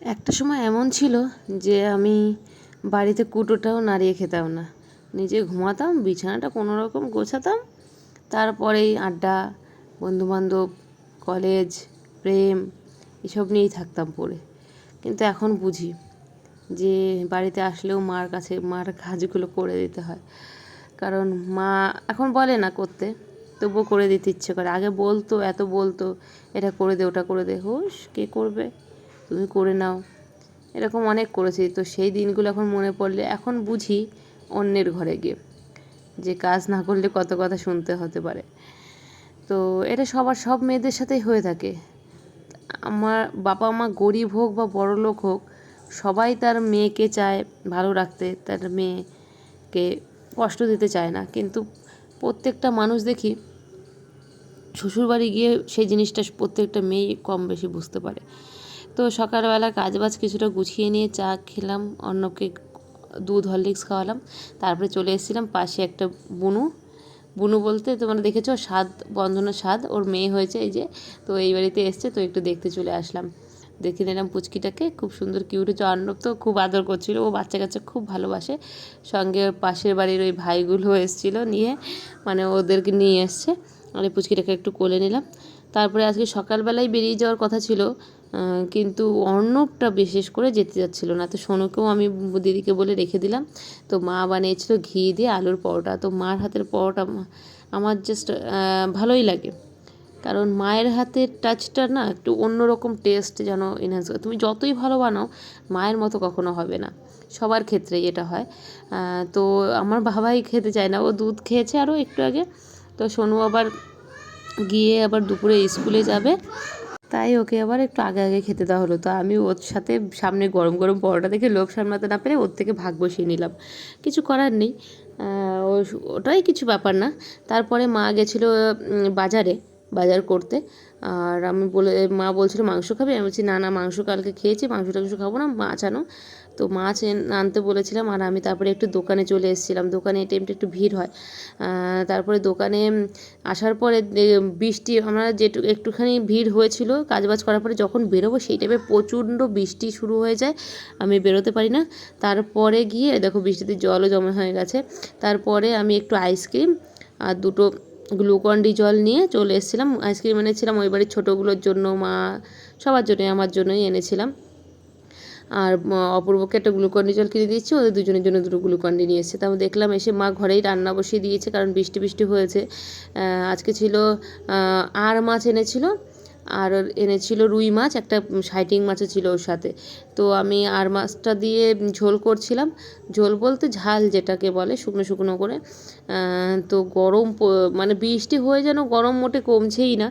একটা সময় এমন ছিল যে আমি বাড়িতে কুটোটাও নাড়িয়ে খেতাম না। নিজে ঘুমাতাম, বিছানাটা কোনো রকম গোছাতাম, তারপরেই আড্ডা, বন্ধুবান্ধব, কলেজ, প্রেম, এসব নিয়েই থাকতাম পড়ে। কিন্তু এখন বুঝি যে বাড়িতে আসলেও মার কাছে, মার কাজগুলো করে দিতে হয়। কারণ মা এখন বলে না করতে, তবুও করে দিতে ইচ্ছে করে। আগে বলতো, এত বলতো, এটা করে দে, ওটা করে দে, হোস, কে করবে? তুমি করে নাও। এরকম অনেক করেছি। তো সেই দিনগুলো এখন মনে পড়লে এখন বুঝি অন্যের ঘরে গিয়ে যে কাজ না করলে কত কথা শুনতে হতে পারে। তো এটা সবার, সব মেয়েদের সাথেই হয়ে থাকে। আমার বাবা মা গরিব হোক বা বড় লোক হোক, সবাই তার মেয়েকে চায় ভালো রাখতে, তার মেয়েকে কষ্ট দিতে চায় না। কিন্তু প্রত্যেকটা মানুষ দেখি শ্বশুরবাড়ি গিয়ে সেই জিনিসটা প্রত্যেকটা মেয়েই কম বেশি বুঝতে পারে। তো সকালবেলা কাজবাজ কিছুটা গুছিয়ে নিয়ে চা খেলাম অন্যকে দুধ হরলিক্স খাওয়ালাম। তারপরে চলে এসেছিলাম পাশে একটা বুনু। বুনু বলতে তোমরা দেখেছ, স্বাদ, বন্ধনের স্বাদ, ওর মেয়ে হয়েছে এই যে। তো এই বাড়িতে এসছে, তো একটু দেখতে চলে আসলাম। দেখে নিলাম পুচকিটাকে, খুব সুন্দর কিউট হচ্ছে অর্ণব তো খুব আদর করছিল, ও বাচ্চা কাচ্চা খুব ভালোবাসে। সঙ্গে পাশের বাড়ির ওই ভাইগুলো এসেছিল নিয়ে মানে ওদেরকে নিয়ে এসছে। এই পুচকিটাকে একটু কোলে নিলাম। তারপরে আজকে সকালবেলায় বেরিয়ে যাওয়ার কথা ছিল কিন্তু অর্ণবটা বিশেষ করে যেতে যাচ্ছিল না। তো সোনুকেও আমি দিদিকে বলে রেখে দিলাম, তো মা বানিয়েছিল ঘি দিয়ে আলুর পরোটা। তো মার হাতের পরোটা আমার জাস্ট ভালোই লাগে। কারণ মায়ের হাতের টাচটা না একটু অন্যরকম টেস্ট যেন এনহান্স করে। তুমি যতই ভালো বানাও, মায়ের মতো কখনো হবে না। সবার ক্ষেত্রেই এটা হয়। তো আমার বাবাই খেতে চায় না। ও দুধ খেয়েছে আরও একটু আগে। তো সোনু আবার গিয়ে আবার দুপুরে স্কুলে যাবে। তাই ওকে আবার একটু আগে আগে খেতে দেওয়া হলো। তো আমি ওর সাথে সামনে গরম গরম পরোটা দেখে লোভ সামলাতে না পেরে ওর থেকে ভাগ বসিয়ে নিলাম। কিছু করার নেই। ওটাই কিছু ব্যাপার না। তারপরে মা গেছিল বাজারে। বাজার করতে। আর আমি বলে, মা বলছিল, মাংস খাবে? আমি বলছি, না না, মাংস কালকে খেয়েছি, মাংস টাংস খাব না, মাছ আনো। তো মাছ আনতে বলেছিলাম, আর আমি তারপরে একটু দোকানে চলে এসেছিলাম। দোকানে এই টাইমটা একটু ভিড় হয়। তারপরে দোকানে আসার পরে বৃষ্টি, আমরা যেটু একটুখানি ভিড় হয়েছিল কাজবাজ করার পরে যখন বেরোবো, সেই টাইমে প্রচণ্ড বৃষ্টি শুরু হয়ে যায়, আমি বেরোতে পারি না। তারপরে গিয়ে, দেখো বৃষ্টিতে জলও জমা হয়ে গেছে। তারপরে আমি একটু আইসক্রিম আর দুটো গ্লুকন ডি জল নিয়ে চলে এসেছিলাম। আইসক্রিম এনেছিলাম, ওই বাড়ির ছোটোগুলোর জন্য, মা, সবার জন্যই, আমার জন্যই এনেছিলাম। আর অপূর্বকে একটা গ্লুকন ডি জল কিনে দিয়েছি, ওদের দুজনের জন্য দুটো গ্লুকন ডি নিয়ে এসেছে। তারপর দেখলাম, এসে মা ঘরেই রান্না বসিয়ে দিয়েছে, কারণ বৃষ্টি বৃষ্টি হয়েছে। আজকে ছিল আর মাছ এনেছিল আর এনেছিল রুই মাছ, একটা সাইটিং মাছও ছিল ওর সাথে। তো আমি আর মাছটা দিয়ে ঝোল করছিলাম। ঝোল বলতে ঝাল যেটাকে বলে শুকনো শুকনো করে। তো গরম মানে বৃষ্টি হয়ে যেন গরম মোটে কমছেই না,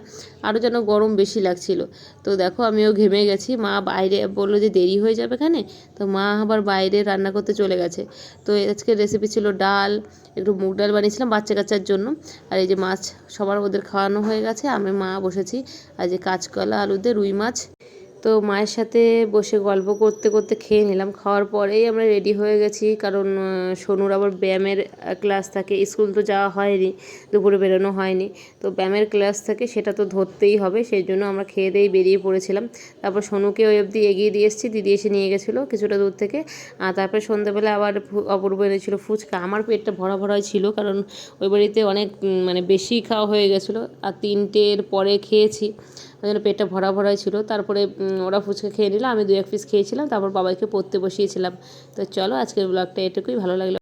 আরও যেন গরম বেশি লাগছিল। তো দেখো আমিও ঘেমে গেছি। মা বাইরে বলল যে দেরি হয়ে যাবে এখানে? তো মা আবার বাইরে রান্না করতে চলে গেছে। তো আজকে রেসিপি ছিল ডাল, একটু মুগ ডাল বানিয়েছিলাম বাচ্চা কাচ্চার জন্য। আর এই যে মাছ সবার ওদের খাওয়ানো হয়ে গেছে, আমি মা বসেছি। আর যে কাঁচকলা, আলুতে রুই মাছ। তো মায়ের সাথে বসে গল্প করতে করতে খেয়ে নিলাম। খাওয়ার পরেই আমরা রেডি হয়ে গেছি, কারণ সোনুর আবার ব্যায়ামের ক্লাস থাকে। স্কুল তো যাওয়া হয়নি, দুপুরে বেরোনো হয়নি। তো ব্যায়ামের ক্লাস থাকে, সেটা তো ধরতেই হবে, সেই জন্য আমরা খেয়ে দিয়েই বেরিয়ে পড়েছিলাম। তারপর সোনুকে ওই অবধি এগিয়ে দিয়ে এসেছি, দিদি এসে নিয়ে গেছিল কিছুটা দূর থেকে। আর তারপরে সন্ধ্যেবেলা আবার অপূর্ব এনেছিল ফুচকা। আমার পেটটা ভরা ভরাই ছিল, কারণ ওই বাড়িতে অনেক মানে বেশি খাওয়া হয়ে গেছিল। আর তিনটের পরে খেয়েছি। ওই জন্য পেটটা ভরা ভরাই ছিল। তারপরে ওরা ফুচকা খেয়ে নিল, আমি দু এক পিস খেয়েছিলাম, তারপর বাবাইকে পড়তে বসিয়েছিলাম। তো চলো আজকের ব্লগটা এটুকুই, ভালো লাগল।